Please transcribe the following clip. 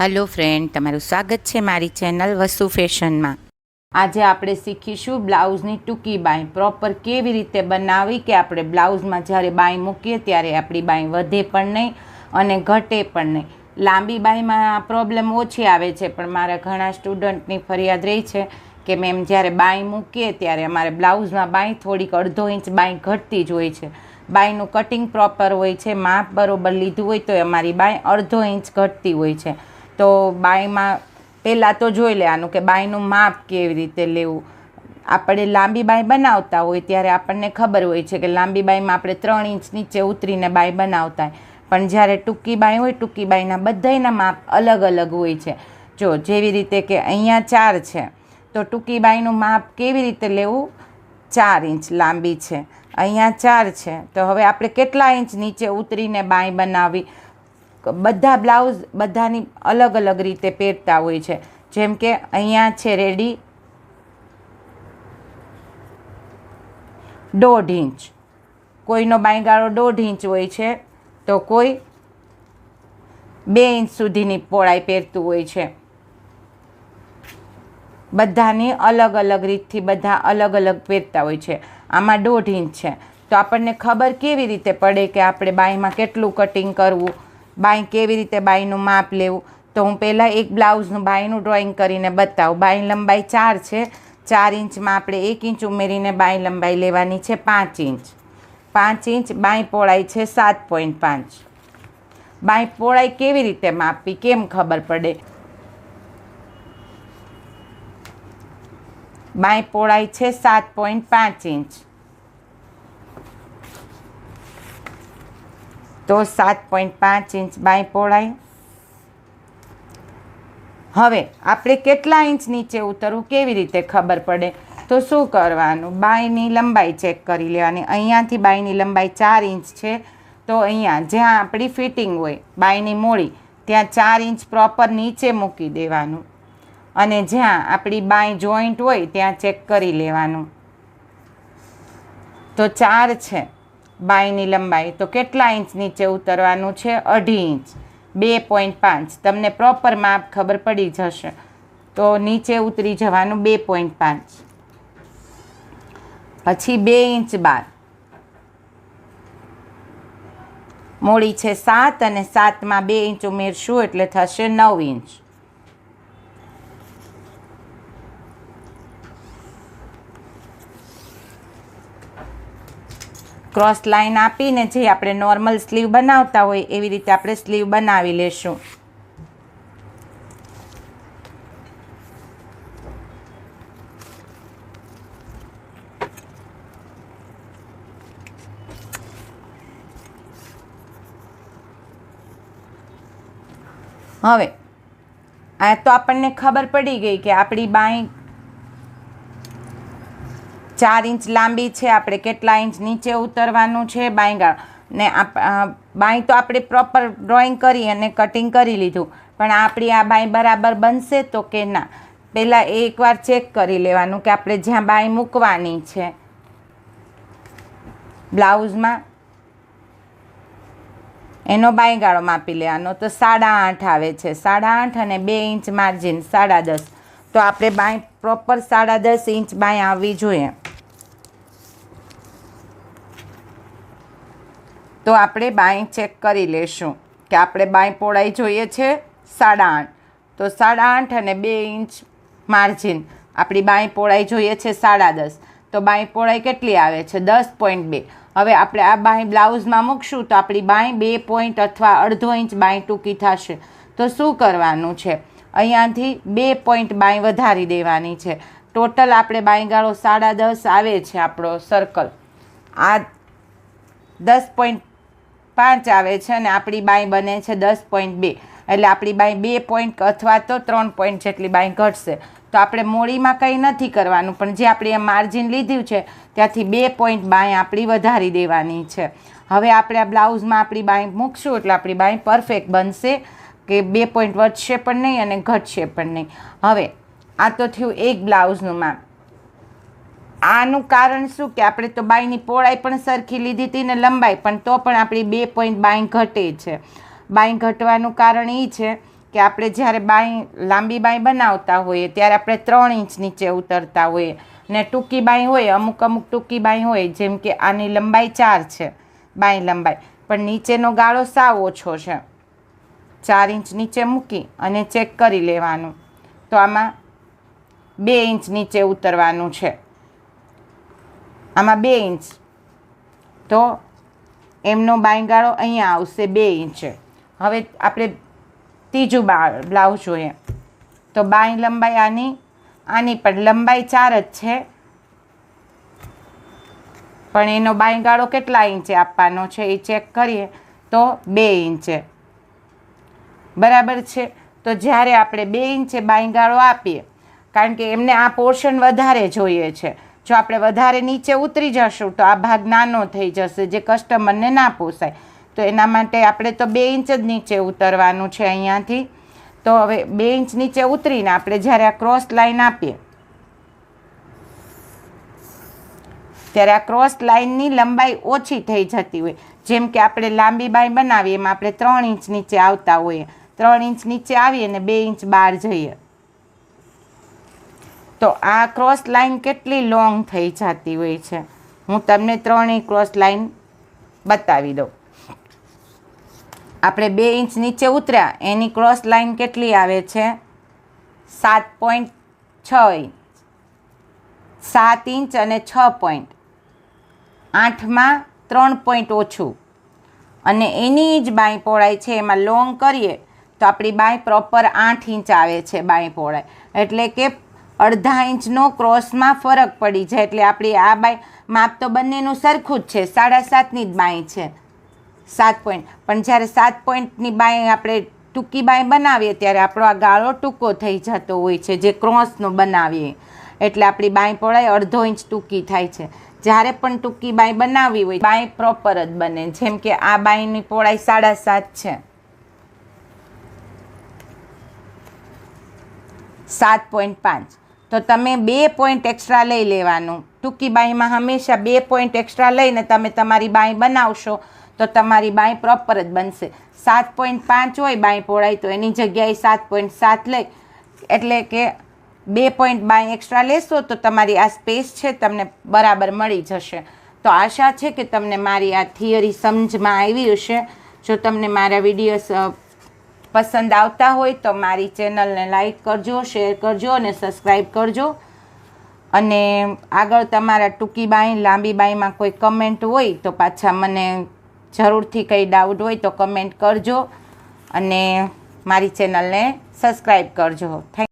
Hello friend તમારું સ્વાગત છે મારી ચેનલ વસુ ફેશનમાં. આજે આપણે શીખીશું બ્લાઉઝની ટૂંકી બાંય. પ્રોપર કેવી રીતે બનાવી કે આપણે બ્લાઉઝમાં જ્યારે બાંય મૂકીએ ત્યારે આપણી બાંય વધે પણ નહીં અને ઘટે પણ નહીં. લાંબી બાંયમાં પ્રોબ્લેમ ઓછી આવે છે, પણ મારા ઘણા સ્ટુડન્ટની ફરિયાદ રહી છે કે મેમ જ્યારે બાંય મૂકીએ ત્યારે અમારે બ્લાઉઝમાં બાંય થોડીક અડધો ઇંચ બાંય ઘટતી જ હોય છે. બાંયનું કટિંગ પ્રોપર હોય છે, માપ બરોબર લીધું હોય તો અમારી બાંય અડધો ઇંચ ઘટતી હોય છે. તો બાંયમાં પહેલાં તો જોઈ લેવાનું કે બાંયનું માપ કેવી રીતે લેવું. આપણે લાંબી બાંય બનાવતા હોય ત્યારે આપણને ખબર હોય છે કે લાંબી બાયમાં આપણે ત્રણ ઇંચ નીચે ઉતરીને બાય બનાવતા હોય પણ જ્યારે ટૂંકી બાંય હોય, ટૂંકી બાયના બધાયના માપ અલગ અલગ હોય છે. જો જેવી રીતે કે અહીંયા ચાર છે, તો ટૂંકી બાયનું માપ કેવી રીતે લેવું? ચાર ઇંચ લાંબી છે. અહીંયા ચાર છે. તો હવે આપણે કેટલા ઇંચ નીચે ઉતરીને બાંય બનાવવી બધા બ્લાઉઝ બધાની અલગ અલગ રીતે પહેરતા હોય છે. જેમ કે અહીંયા છે રેડી. દોઢ ઇંચ. કોઈનો બાંયગાળો દોઢ ઇંચ હોય છે, તો કોઈ બે ઇંચ સુધીની પહોળાઈ પહેરતું હોય છે. બધાની અલગ અલગ રીતથી બધા અલગ અલગ પહેરતા હોય છે. આમાં દોઢ ઇંચ છે. તો આપણને ખબર કેવી રીતે પડે કે આપણે બાંયમાં કેટલું કટિંગ કરવું? બાંય કેવી રીતે બાંયનું માપ લેવું? તો હું પહેલાં એક બ્લાઉઝનું બાંયનું ડ્રોઈંગ કરીને બતાવું. બાંય લંબાઈ ચાર છે. ચાર ઇંચમાં આપણે એક ઇંચ ઉમેરીને બાંય લંબાઈ લેવાની છે પાંચ ઇંચ. પાંચ ઇંચ બાંય પહોળાઈ છે સાત પોઈન્ટ પાંચ. બાંય પહોળાઈ કેવી રીતે માપવી? કેમ ખબર પડે? બાંય પહોળાઈ છે સાત પોઈન્ટ પાંચ ઇંચ. તો સાત પોઈન્ટ પાંચ ઇંચ બાંય પહોળાઈ. હવે આપણે કેટલા ઇંચ નીચે ઉતરવું કેવી રીતે ખબર પડે? તો શું કરવાનું? બાંયની લંબાઈ ચેક કરી લેવાની અહીંયાથી બાંયની લંબાઈ ચાર ઇંચ છે. તો અહીંયા જ્યાં આપણી ફિટિંગ હોય, બાંયની મોળી ત્યાં ચાર ઇંચ પ્રોપર નીચે મૂકી દેવાનું. અને જ્યાં આપણી બાંય જોઈન્ટ હોય, ત્યાં ચેક કરી લેવાનું. તો ચાર છે. બાંયની લંબાઈ. તો કેટલા ઇંચ નીચે ઉતરવાનું છે? અઢી ઇંચ. બે પોઈન્ટ પાંચ. તમને પ્રોપર માપ ખબર પડી જશે. તો નીચે ઉતરી જવાનું બે પોઈન્ટ પાંચ. પછી બે ઇંચ બાર. મોડી છે સાત અને સાતમાં બે ઇંચ ઉમેરશું એટલે થશે નવ ઇંચ. ક્રોસ લાઇન આપીને જે આપણે નોર્મલ સ્લીવ બનાવતા હોય એવી રીતે આપણે સ્લીવ બનાવી લેશું. હવે, આ તો આપણને ખબર પડી ગઈ કે આપણી બાંય ચાર ઇંચ લાંબી છે, આપણે કેટલા ઇંચ નીચે ઉતરવાનું છે, બાંયગાળ. ને બાંય તો આપણે પ્રોપર ડ્રોઈંગ કરી અને કટિંગ કરી લીધું. પણ આપણી આ બાંય બરાબર બનશે તો કે ના? પહેલાં એકવાર ચેક કરી લેવાનું કે આપણે જ્યાં બાંય મૂકવાની છે. બ્લાઉઝમાં એનો બાંયગાળો માપી લેવાનો. તો સાડા આઠ આવે છે. સાડા આઠ અને બે ઇંચ માર્જિન, સાડા દસ. તો આપણે બાંય પ્રોપર સાડા દસ ઇંચ બાંય આવવી જોઈએ. તો આપણે બાંય ચેક કરી લેશું કે આપણે બાંય પહોળાઈ જોઈએ છે સાડા આઠ. તો સાડા આઠ અને બે ઇંચ માર્જિન. આપણી બાંય પહોળાઈ જોઈએ છે સાડા દસ. તો બાંય પહોળાઈ કેટલી આવે છે? દસ પોઈન્ટ બે. હવે આપણે આ બાંય બ્લાઉઝમાં મૂકશું તો આપણી બાંય બે પોઈન્ટ અથવા અડધો ઇંચ બાંય ટૂંકી થશે. તો શું કરવાનું છે? અહીંયાથી બે પોઈન્ટ બાંય વધારી દેવાની છે. ટોટલ આપણે બાંયગાળો સાડા દસ આવે છે આપણો સર્કલ આ દસ પોઈન્ટ પાંચ આવે છે અને આપણી બાંય બને છે દસ પોઈન્ટ બે. એટલે આપણી બાંય બે પોઈન્ટ અથવા તો ત્રણ પોઈન્ટ જેટલી બાંય ઘટશે. તો આપણે મોડીમાં કંઈ નથી કરવાનું, પણ જે આપણે માર્જિન લીધું છે, ત્યાંથી બે પોઈન્ટ બાંય આપણી વધારી દેવાની છે. હવે આપણે આ બ્લાઉઝમાં આપણી બાંય મૂકશું, એટલે આપણી બાંય પરફેક્ટ બનશે કે બે પોઈન્ટ વધશે પણ નહીં અને ઘટશે પણ નહીં. હવે, આ તો થયું એક બ્લાઉઝનું માપ. આનું કારણ શું કે આપણે તો બાયની પહોળાઈ પણ સરખી લીધી હતી ને લંબાઈ, પણ તો પણ આપણી બે પોઈન્ટ બાય ઘટે છે. બાય ઘટવાનું કારણ એ છે કે આપણે જ્યારે બાંય લાંબી બાંય બનાવતા હોઈએ, ત્યારે આપણે ત્રણ ઇંચ નીચે ઉતરતા હોઈએ. ને ટૂંકી બાંય હોય, અમુક અમુક ટૂંકી બાય હોય, જેમ કે આની લંબાઈ ચાર છે, બાંય લંબાઈ. પણ નીચેનો ગાળો સાવ ઓછો છે. ચાર ઇંચ નીચે મૂકી અને ચેક કરી લેવાનું. તો આમાં બે ઇંચ નીચે ઉતરવાનું છે. આમાં બે ઇંચ. તો એમનો બાયગાળો અહીંયા આવશે બે ઇંચે. હવે આપણે ત્રીજું બા બ્લાઉઝ જોઈએ. તો બાય લંબાઈ આની આની પણ લંબાઈ ચાર જ છે. પણ એનો બાંયગાળો કેટલા ઇંચે આપવાનો છે એ ચેક કરીએ. તો બે ઇંચે. બરાબર છે? તો જ્યારે આપણે બે ઇંચે બાંયગાળો આપીએ, કારણ કે એમને આ પોર્શન વધારે જોઈએ છે. જો આપણે વધારે નીચે ઉતરી જશું તો આ ભાગ નાનો થઈ જશે, જે કસ્ટમરને ના પોસાય. તો એના માટે આપણે તો બે ઇંચ જ નીચે ઉતરવાનું છે અહીંયાથી. તો હવે બે ઇંચ નીચે ઉતરીને આપણે જ્યારે આ ક્રોસ લાઇન આપીએ, ત્યારે આ ક્રોસ લાઇનની લંબાઈ ઓછી થઈ જતી હોય. જેમ કે આપણે લાંબી બાય બનાવીએ, એમાં આપણે ત્રણ ઇંચ નીચે આવતા હોઈએ. ત્રણ ઇંચ નીચે આવીએ અને બે ઇંચ બહાર જઈએ. તો આ ક્રોસ લાઈન કેટલી લોંગ થઈ જતી હોય છે? હું તમને ત્રણેય ક્રોસ લાઈન બતાવી દઉં. આપણે બે ઇંચ નીચે ઉતર્યા, એની ક્રોસ લાઈન કેટલી આવે છે? સાત પોઈન્ટ છ ઇંચ સાત ઇંચ અને છ પોઈન્ટ આઠમાં ત્રણ પોઈન્ટ ઓછું. અને એની જ બાંય પહોળાઈ છે, એમાં લોંગ કરીએ, તો આપણી બાંય પ્રોપર આઠ ઇંચ આવે છે બાંય પહોળાઈ. એટલે કે અડધા ઇંચનો ક્રોસમાં ફરક પડી જાય. એટલે આપણી આ બાય માપ તો બંનેનું સરખું જ છે. સાડા સાતની જ બાંય છે. સાત પોઈન્ટ પણ જ્યારે સાત પોઈન્ટની બાંય આપણે ટૂંકી બાંય બનાવીએ, ત્યારે આપણો આ ગાળો ટૂંકો થઈ જતો હોય છે, જે ક્રોસનો બનાવીએ. એટલે આપણી બાંય પહોળાઈ અડધો ઇંચ ટૂંકી થાય છે. જ્યારે પણ ટૂંકી બાંય બનાવવી હોય, બાંય પ્રોપર જ બને. જેમ કે આ બાંયની પહોળાઈ સાડા સાત છે. સાત પોઈન્ટ પાંચ. તો તમે બે પોઈન્ટ એક્સ્ટ્રા લઈ લેવાનું. ટૂંકી બાંયમાં હંમેશા બે પોઈન્ટ એક્સ્ટ્રા લઈને તમે તમારી બાંય બનાવશો તો તમારી બાંય પ્રોપર જ બનશે. સાત પોઈન્ટ પાંચ હોય બાંય પહોળાઈ તો એની જગ્યાએ સાત પોઈન્ટ સાત લઈ. એટલે કે બે પોઈન્ટ બાંય એક્સ્ટ્રા લેશો તો તમારી આ સ્પેસ છે તમને બરાબર મળી જશે. તો આશા છે કે તમને મારી આ થિયરી સમજમાં આવી હશે. જો તમને મારા વિડીયોઝ પસંદ આવતા હોય તો મારી ચેનલને લાઈક કરજો, શેર કરજો અને સબસ્ક્રાઈબ કરજો. અને આગળ તમારા ટૂંકી બાઈ લાંબી બાઈમાં કોઈ કમેન્ટ હોય તો પાછા મને જરૂરથી કંઈ ડાઉટ હોય તો કમેન્ટ કરજો અને મારી ચેનલને સબસ્ક્રાઈબ કરજો. થેન્ક